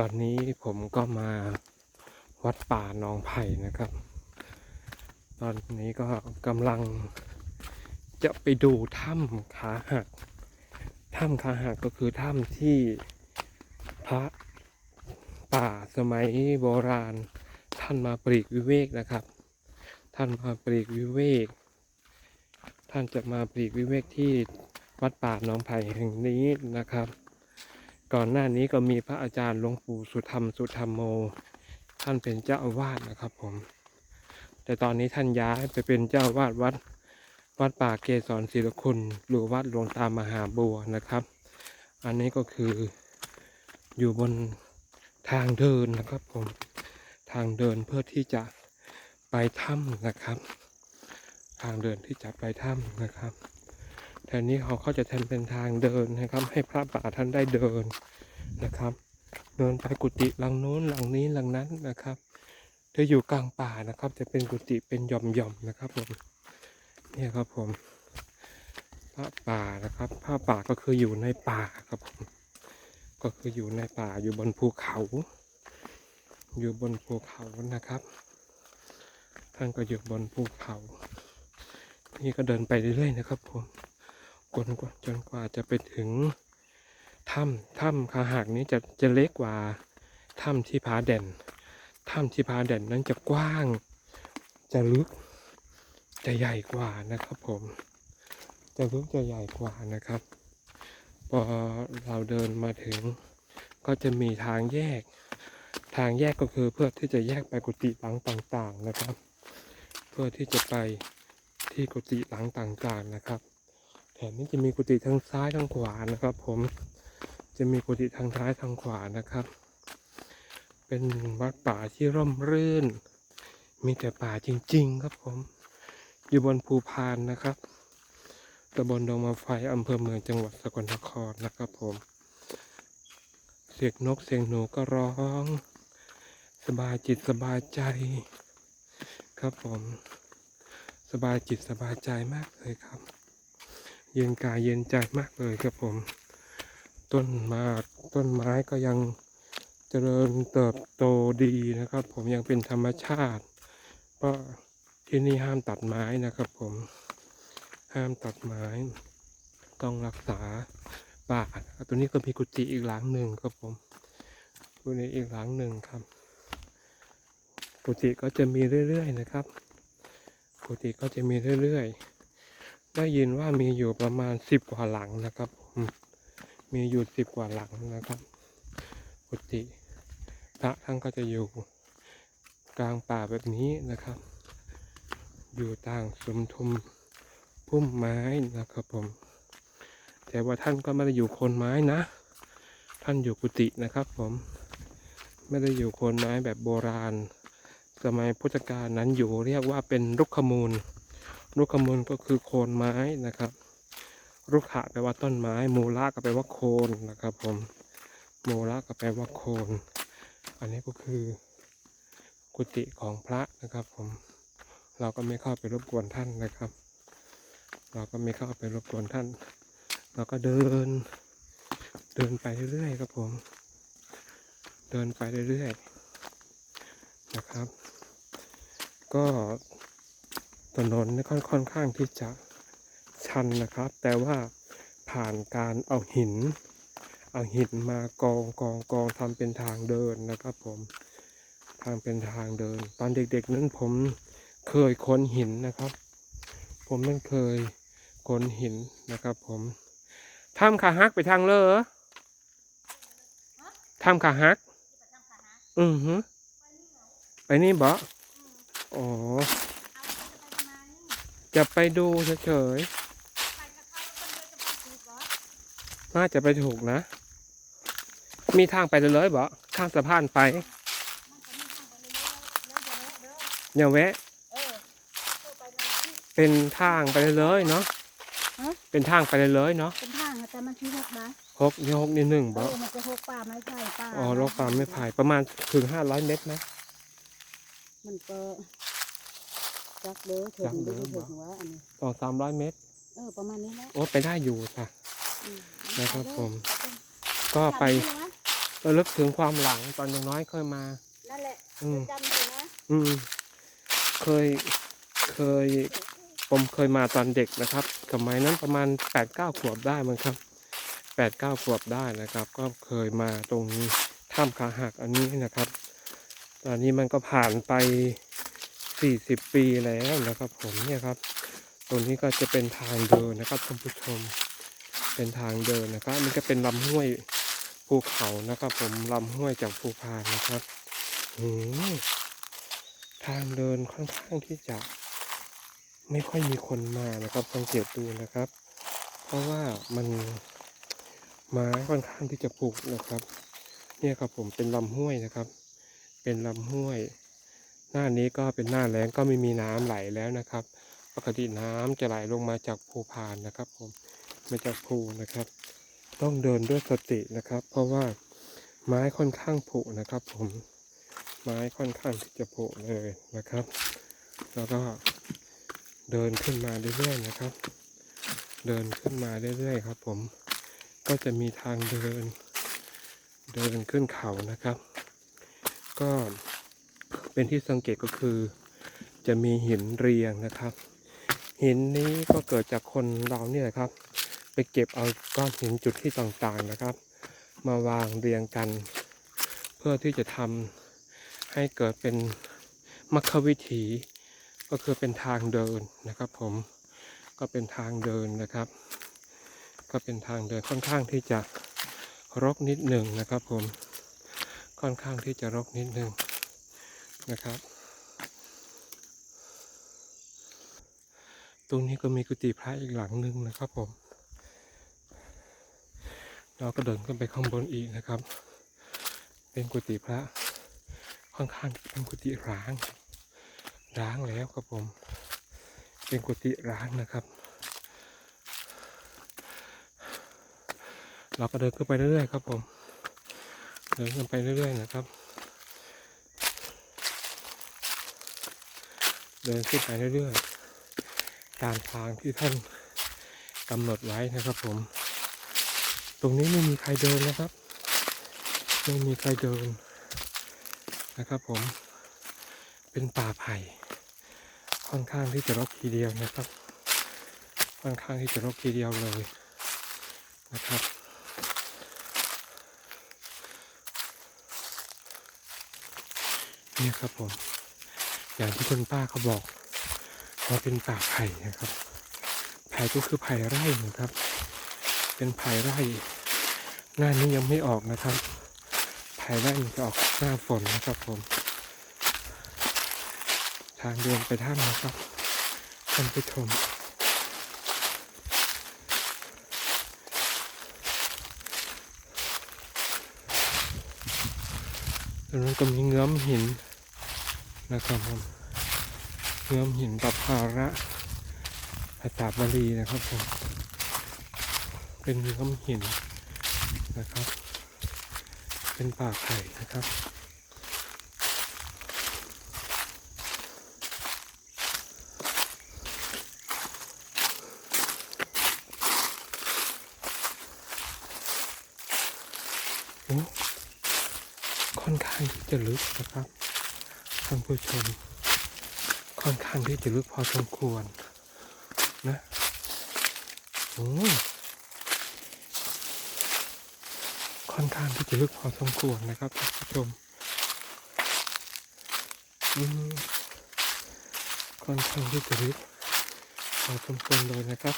ตอนนี้ผมก็มาวัดป่าหนองไผ่นะครับ ตอนนี้ก็กำลังจะไปดูถ้ำขาหัก ถ้ำขาหักก็คือถ้ำที่พระป่าสมัยโบราณ ท่านมาปลีกวิเวกนะครับ ท่านมาปลีกวิเวก ท่านจะมาปลีกวิเวกที่วัดป่าหนองไผ่แห่งนี้นะครับ ก่อนหน้านี้ก็มีพระอาจารย์หลวงปู่สุธรรมสุธรรมโม ท่านเป็นเจ้าอาวาสนะครับผม แต่ตอนนี้ท่านย้ายไปเป็นเจ้าอาวาสวัด วัดป่าเกศรศิลคุณหรือวัดหลวงตามหาบัวนะครับ อันนี้ก็คืออยู่บนทางเดินนะครับผมทางเดินเพื่อที่จะไปถ้ำนะครับ ทางเดินที่จะไปถ้ำนะครับ วนี้เขาเขาจะทำเป็นทางเดินนะครับ ให้พระป่าท่านได้เดินนะครับ เดินไปกุฏิหลังโน้นหลังนี้หลังนั้นนะครับจะอยู่กลางป่านะครับ จะเป็นกุฏิเป็นหย่อมๆนะครับผมเนี่ยครับผมพระป่านะครับพระป่าก็คืออยู่ในป่าครับผมก็คืออยู่ในป่าอยู่บนภูเขา อยู่บนภูเขานะครับ ท่านก็อยู่บนภูเขา นี่ก็เดินไปเรื่อยๆนะครับผม จนกว่าจนกว่าจะไปถึงถ้ำถ้ำคาหักนี้จะจะเล็กกว่าถ้ำที่ผาแด่นถ้ำที่ผาแด่นนั้นจะกว้าง จะลึก จะใหญ่กว่านะครับผม จะลึกจะใหญ่กว่านะครับ พอเราเดินมาถึง ก็จะมีทางแยก ทางแยกก็คือเพื่อที่จะแยกไปกุฏิหลังต่าง ๆนะครับ เพื่อที่จะไปที่กุฏิหลังต่างๆนะครับ แถมนี้จะมีกุฏิทางซ้ายทางขวานะครับ ผมจะมีกุฏิทางซ้ายทางขวานะครับ เป็นวัดป่าที่ร่มรื่น มีแต่ป่าจริง ๆ ครับผม อยู่บนภูพานนะครับตำบลดงมาไฟอำเภอเมืองจังหวัดสกลนครนะครับ ผม เสียงนกเสียงหนูก็ร้อง สบายจิตสบายใจ ครับผม สบายจิตสบายใจมากเลยครับ เย็นกายเย็นใจมากเลยครับผม ต้นมาต้นไม้ก็ยังเจริญเติบโตดีนะครับ ผมยังเป็นธรรมชาติเพราะที่นี่ห้ามตัดไม้นะครับ ผมห้ามตัดไม้ต้องรักษาป่าตัวนี้ก็มีกุฏิอีกหลังหนึ่งครับผมกุฏิอีกหลังหนึ่งครับ กุฏิก็จะมีเรื่อยๆนะครับ กุฏิก็จะมีเรื่อยๆ ได้ยินว่ามีอยู่ประมาณสิบกว่าหลังนะครับผมมีอยู่สิบกว่าหลังนะครับกุฏิพระท่านก็จะอยู่กลางป่าแบบนี้นะครับ อยู่ต่างสมทุมพุ่มไม้นะครับผม แต่ว่าท่านก็ไม่ได้อยู่โคนไม้นะ ท่านอยู่กุฏินะครับผม ไม่ได้อยู่โคนไม้แบบโบราณ สมัยพุทธกาลนั้นอยู่เรียกว่าเป็นรุกขมูล รุกขมูลก็คือโคนไม้นะครับ รุกขะแปลว่าต้นไม้ มูละก็แปลว่าโคนนะครับ ผมมูละก็แปลว่าโคน อันนี้ก็คือ กุฏิของพระนะครับผม เราก็ไม่เข้าไปรบกวนท่านนะครับ เราก็ไม่เข้าไปรบกวนท่าน เราก็เดิน เดินไปเรื่อยๆครับผม เดินไปเรื่อยๆนะครับ ก็ ถนนนี่ค่อนค่อนข้างที่จะชันนะครับ แต่ว่าผ่านการเอาหิน เอาหินมากองกองกองทำเป็นทางเดินนะครับผมทางเป็นทางเดิน ตอนเด็กๆนั้นผมเคยค้นหินนะครับ ผมนั่นเคยค้นหินนะครับผมถ้ำขาฮักไปทางเลอถ้ำขาฮัก อือฮึไปนี่บ่อ๋อ จะไปดูเฉยๆน่าจะไปถูกนะ มีทางไปเลยๆบ่ทางสะพานไปอย่าแวะ เป็นทางไปเลยๆเนาะฮะเป็นทางไปเลยๆเนาะเป็นทางอะแต่มันที่หกนะหกนี่หกนี่หนึ่งเอบ่อมันจะหกป่าไม้ไผ่ป่าอ๋อโลกความไม่ผ่ายประมาณถึงห้าร้อยเมตรนะมันก็ จักเด้อถึจังกเด้เด้ออถึงว่าอันนี้สองสามร้อยเมตร เออประมาณนี้แหละโอ้ไปได้อยู่ค่ะอืมนะครับไปเด้อผมไปเด้อก็ไปจับนี่นะระลึกถึงความหลังตอนยังน้อยเคยมานั่นแหละอืมจำได้นะอืมเคยเคยผมเคยมาตอนเด็กนะครับสมัยนั้นประมาณแปดเก้าขวบได้มั้งครับแปดเก้าขวบได้นะครับ ก็เคยมาตรงนี้ถ้ำขาหักอันนี้นะครับ ตอนนี้มันก็ผ่านไป สี่สิบปีแล้วนะครับ ผมเนี่ยครับ ตรงนี้ก็จะเป็นทางเดินนะครับท่านผู้ชม เป็นทางเดินนะครับมันก็เป็นลำห้วยภูเขานะครับ ผมลำห้วยจากภูพานนะครับหืมทางเดินค่อนข้างที่จะไม่ค่อยมีคนมานะครับสังเกตดูนะครับ เพราะว่ามันไม้ค่อนข้างที่จะผุนะครับ เนี่ยครับผมเป็นลำห้วยนะครับ เป็นลำห้วย หน้านี้ก็เป็นหน้าแล้งก็ไม่มีน้ำไหลแล้วนะครับ ปกติน้ำจะไหลลงมาจากภูพานนะครับ ผมมาจากภูนะครับ ต้องเดินด้วยสตินะครับ เพราะว่าไม้ค่อนข้างผุนะครับ ผมไม้ค่อนข้างที่จะผุเลยนะครับ แล้วก็เดินขึ้นมาเรื่อยๆนะครับ เดินขึ้นมาเรื่อยๆครับ ผมก็จะมีทางเดิน เดินขึ้นเขานะครับ ก็ เป็นที่สังเกตก็คือ จะมีหินเรียงนะครับ หินนี้ก็เกิดจากคนเราเนี่ยครับ ไปเก็บเอาก้อนหินจุดที่ต่างๆนะครับ มาวางเรียงกัน เพื่อที่จะทำให้เกิดเป็นมรรควิถีก็คือเป็นทางเดินนะครับ ผมก็เป็นทางเดินนะครับ ก็เป็นทางเดินค่อนข้างที่จะรกนิดหนึ่งนะครับ ผมค่อนข้างที่จะรกนิดหนึ่ง นะครับ ตรงนี้ก็มีกุฏิพระอีกหลังหนึ่งนะครับผม เราก็เดินขึ้นไปข้างบนอีกนะครับ เป็นกุฏิพระค่อนข้างเป็นกุฏิร้าง ร้างแล้วครับผม เป็นกุฏิร้างนะครับ เราก็เดินขึ้นไปเรื่อยๆครับผม เดินขึ้นไปเรื่อยๆนะครับ เดินขึ้นไปเรื่อยๆ ตามทางที่ท่านกำหนดไว้นะครับผม ตรงนี้ไม่มีใครเดินนะครับ ไม่มีใครเดินนะครับผม เป็นป่าไผ่ค่อนข้างที่จะรกทีเดียวนะครับ ค่อนข้างที่จะรกทีเดียวเลยนะครับนี่ครับผม อย่างที่คุณป้าเขาบอกว่าเป็นป่าไผ่นะครับ ไผ่ก็คือไผ่ไร่นะครับ เป็นไผ่ไร่หน้านี้ยังไม่ออกนะครับไผ่ไร่จะออกหน้าฝนนะครับผม ทางเดินไปถ้ำนะครับท่านผู้ชมตรงนั้นก็มีเงื้อมหิน นะครับผมเงื้อมหินปภาระภาษาบาลีนะครับผมเป็นเงื้อมหินนะครับ เป็นป่าไผ่นะครับโอ้ค่อนข้างที่จะลึกนะครับ ท่านผู้ชม ค่อนข้างที่จะลึกพอสมควร นะโอ้ค่อนข้างที่จะลึกพอสมควรนะครับท่านผู้ชมอืมค่อนข้างที่จะลึกพอสมควรเลยนะครับ